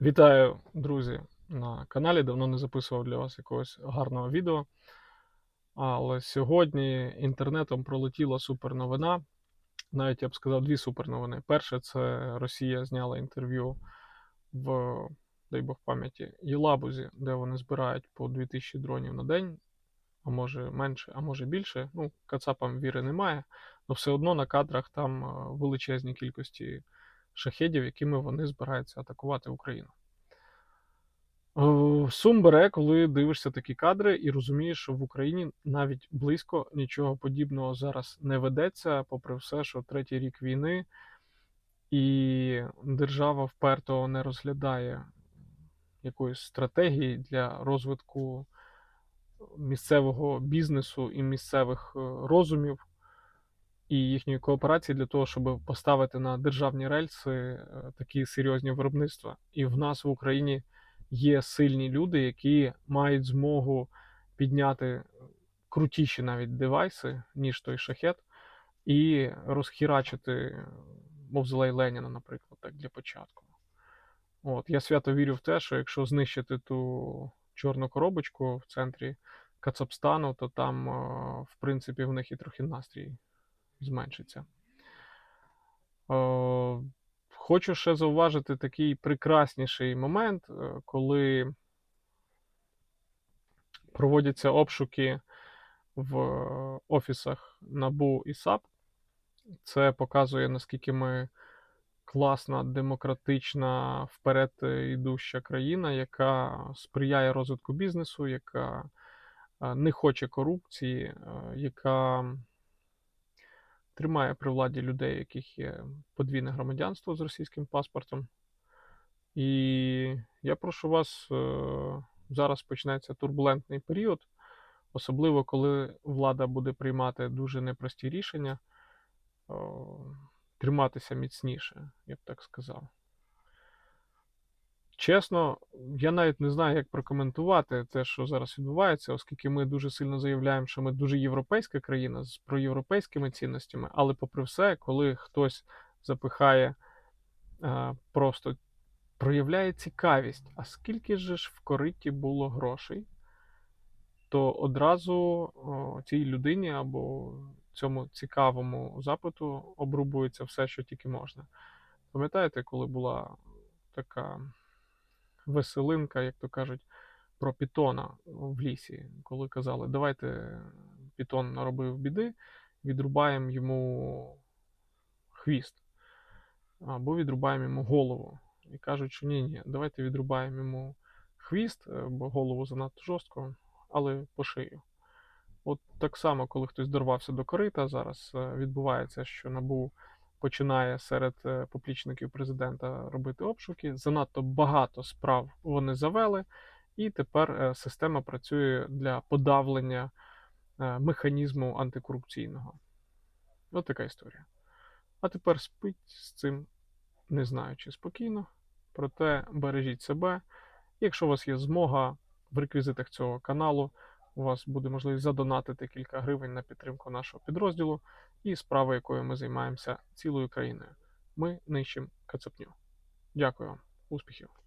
Вітаю, друзі, на каналі. Давно не записував для вас якогось гарного відео. Але сьогодні інтернетом пролетіла суперновина. Навіть я б сказав, дві суперновини. Перше, це Росія зняла інтерв'ю в, дай Бог пам'яті, Єлабузі, де вони збирають по 2000 дронів на день, а може менше, а може більше. Ну, Кацапам віри немає, але все одно на кадрах там е, величезні кількості шахедів, якими вони збираються атакувати Україну. Е, Сум бере, коли дивишся такі кадри і розумієш, що в Україні навіть близько нічого подібного зараз не ведеться, попри все, що третій рік війни, і держава вперто не розглядає якоїсь стратегії для розвитку місцевого бізнесу і місцевих е, розумів і їхньої кооперації для того, щоб поставити на державні рельси е, такі серйозні виробництва. І в нас в Україні є сильні люди, які мають змогу підняти крутіші навіть девайси, ніж той шахет, і розхірачити мавзолей Леніна, наприклад, так для початку. От, Я свято вірю в те, що якщо знищити ту чорну коробочку в центрі Кацапстану, то там, е, в принципі, в них і трохи настрій зменшиться. Е, Хочу ще зауважити такий прекрасніший момент, е, коли проводяться обшуки в офісах НАБУ і САП. Це показує, наскільки ми класна, демократична, вперед йдуща країна, яка сприяє розвитку бізнесу, яка е, не хоче корупції, е, яка тримає при владі людей, яких є подвійне громадянство з російським паспортом. І я прошу вас, е, зараз почнеться турбулентний період, особливо коли влада буде приймати дуже непрості рішення, триматися міцніше, я б так сказав. Чесно, я навіть не знаю, як прокоментувати те, що зараз відбувається, оскільки ми дуже сильно заявляємо, що ми дуже європейська країна з проєвропейськими цінностями, але, попри все, коли хтось запихає, е, просто проявляє цікавість, а скільки ж в кориті було грошей, то одразу цій людині або цьому цікавому запиту обрубується все, що тільки можна. Пам'ятаєте, коли була така веселинка, як то кажуть, про пітона в лісі, коли казали, давайте пітон наробив біди, відрубаємо йому хвіст або відрубаємо йому голову. І кажуть, що ні, ні, давайте відрубаємо йому хвіст, е, бо голову занадто жорстко, але по шию. От так само, коли хтось дорвався до корита, зараз е, відбувається, що набув починає серед е, поплічників президента робити обшуки. Занадто багато справ вони завели, і тепер е, система працює для подавлення е, механізму антикорупційного. От така історія. А тепер спить з цим, не знаю, чи спокійно. Проте бережіть себе. Якщо у вас є змога в реквізитах цього каналу, у вас буде можливість задонатити кілька гривень на підтримку нашого підрозділу і справи, якою ми займаємося цілою країною. Ми нищимо кацапню. Дякую вам, успіхів!